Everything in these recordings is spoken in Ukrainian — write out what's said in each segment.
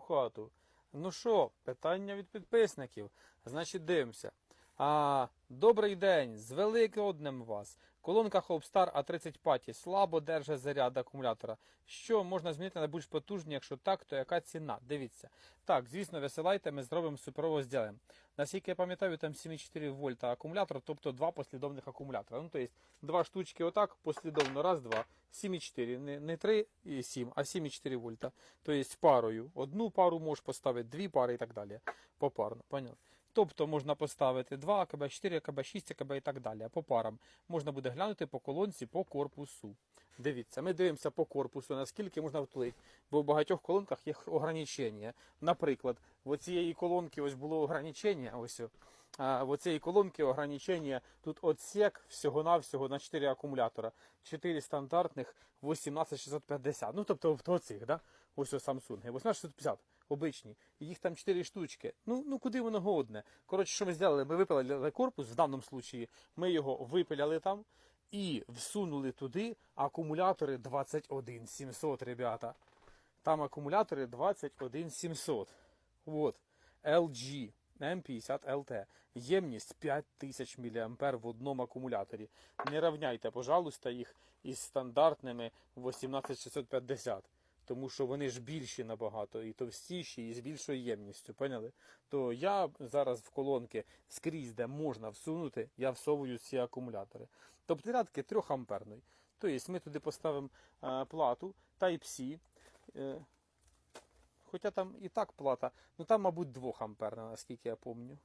хату. Ну що, питання від підписників. Значить, дивимося. А, добрий день, з великоднем вас. Колонка Hope А30 Паті слабо держить заряд акумулятора. Що можна змінити на більш потужні, якщо так, то яка ціна? Дивіться. Так, звісно, висилайте, ми зробимо суперово зробимо. Наскільки я пам'ятаю, там 7,4 вольта акумулятор, тобто два послідовних акумулятора. Ну, тобто, два штучки отак, послідовно, раз, два, 7,4, не, не 3 і 7, а 7,4 вольта. Тобто парою. Одну пару можеш поставити, дві пари і так далі. Попарно, поняли? Тобто можна поставити 2 АКБ, 4 АКБ, 6 АКБ і так далі. По парам можна буде глянути по колонці, по корпусу. Дивіться, ми дивимося по корпусу, наскільки можна втулити. Бо в багатьох колонках є ограничення. Наприклад, в оцієї колонки ось було ограничення. Ось о. а в оцієї колонки ограничення тут отсек всього-навсього на 4 акумулятора. 4 стандартних 18650. Ну, тобто в оцих, да? Ось о Samsung. 18650 обичні. І їх там 4 штучки. Ну, ну куди воно годне? Коротше, що ми зробили? Ми випиляли корпус, в даному случаї ми його випиляли там і всунули туди акумулятори 21700, ребята. Там акумулятори 21700. От. LG M50 LT. Ємність 5000 мА в одному акумуляторі. Не рівняйте, пожалуйста, їх із стандартними 18650. Тому що вони ж більші набагато, і товстіші, і з більшою ємністю. Поняли? То я зараз в колонки скрізь, де можна всунути, я всовую ці акумулятори. Тобто рядки 3 амперної. Тобто ми туди поставимо е, плату Type-C. Е, хоча там і так плата, ну там, мабуть, 2 амперна, наскільки я пам'ятаю.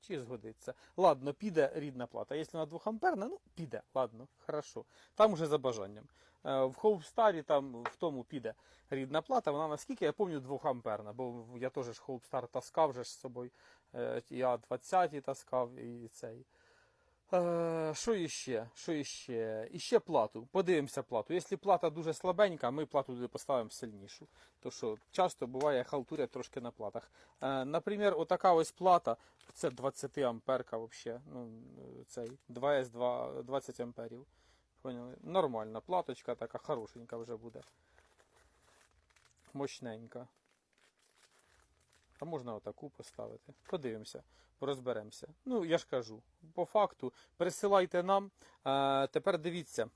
Чи згодиться? Ладно, піде рідна плата. Якщо на 2 амперна, ну піде, ладно, хорошо. Там уже за бажанням. Е, В Hope там в тому піде рідна плата, вона наскільки я пам'ятаю 2 амперна, бо я теж Star таскав вже з собою. Е, Я 20 таскав і цей. Е, Що іще? Що іще? Іще плату. Подивимося плату. Якщо плата дуже слабенька, ми плату туди поставимо сильнішу. То що часто буває халтуря трошки на платах. Е, Наприклад, отака ось плата, це 20 амперка взагалі. Ну, цей 2С2 20 амперів. Поняли? Нормальна платочка, така хорошенька вже буде. Мощненька. А можна отаку поставити. Подивимося, розберемося. Ну, я ж кажу, по факту, присилайте нам. Е, тепер дивіться.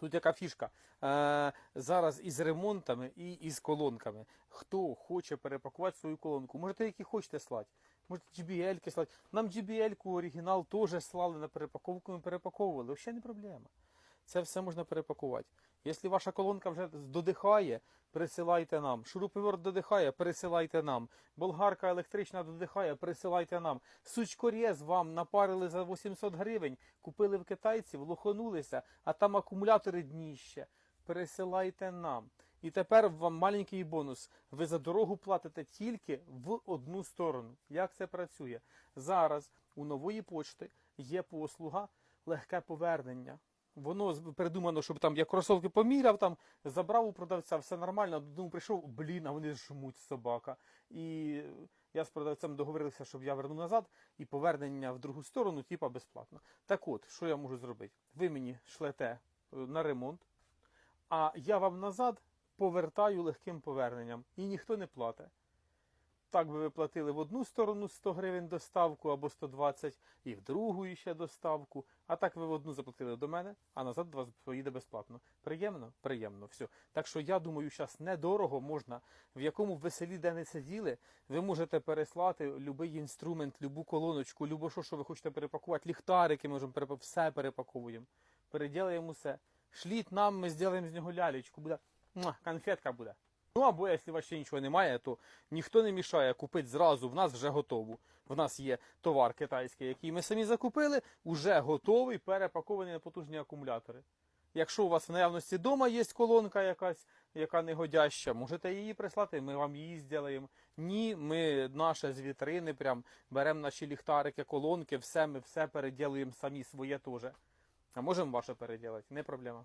Тут яка фішка. Е, зараз із ремонтами і із колонками. Хто хоче перепакувати свою колонку, можете які хочете слати. Можете JBL-ки слати. Нам JBL-ку оригінал теж слали на перепаковку, ми перепаковували. Взагалі не проблема. Це все можна перепакувати. Якщо ваша колонка вже додихає, присилайте нам. Шуруповерт додихає, присилайте нам. Болгарка електрична додихає, присилайте нам. Сучкорєз вам напарили за 800 гривень, купили в китайців, лоханулися, а там акумулятори дніще. Присилайте нам. І тепер вам маленький бонус. Ви за дорогу платите тільки в одну сторону. Як це працює? Зараз у нової почти є послуга легке повернення. Воно придумано, щоб там я кросовки поміряв, там забрав у продавця, все нормально. Додому прийшов, блін, а вони жмуть собака. І я з продавцем договорився, щоб я вернув назад, і повернення в другу сторону, типа безплатно. Так от, що я можу зробити? Ви мені шлете е, на ремонт, а я вам назад повертаю легким поверненням, і ніхто не платить. Так би ви платили в одну сторону 100 гривень доставку або 120, і в другу ще доставку. А так ви в одну заплатили до мене, а назад до вас поїде безплатно. Приємно? Приємно. Все. Так що я думаю, зараз недорого можна, в якому б ви селі де не сиділи, ви можете переслати будь-який інструмент, любу колоночку, любо що, що ви хочете перепакувати, ліхтарики можемо перепакувати, все перепаковуємо. Переділаємо все. Шліть нам, ми зробимо з нього лялечку, буде конфетка буде. Ну або якщо вас нічого немає, то ніхто не мішає купити зразу. В нас вже готову. В нас є товар китайський, який ми самі закупили, вже готовий, перепакований на потужні акумулятори. Якщо у вас в наявності вдома є колонка якась, яка негодяща, можете її прислати, ми вам її зробимо. Ні, ми наше з вітрини, прям беремо наші ліхтарики, колонки, все, ми все переділуємо самі своє теж. А можемо ваше переділати, не проблема.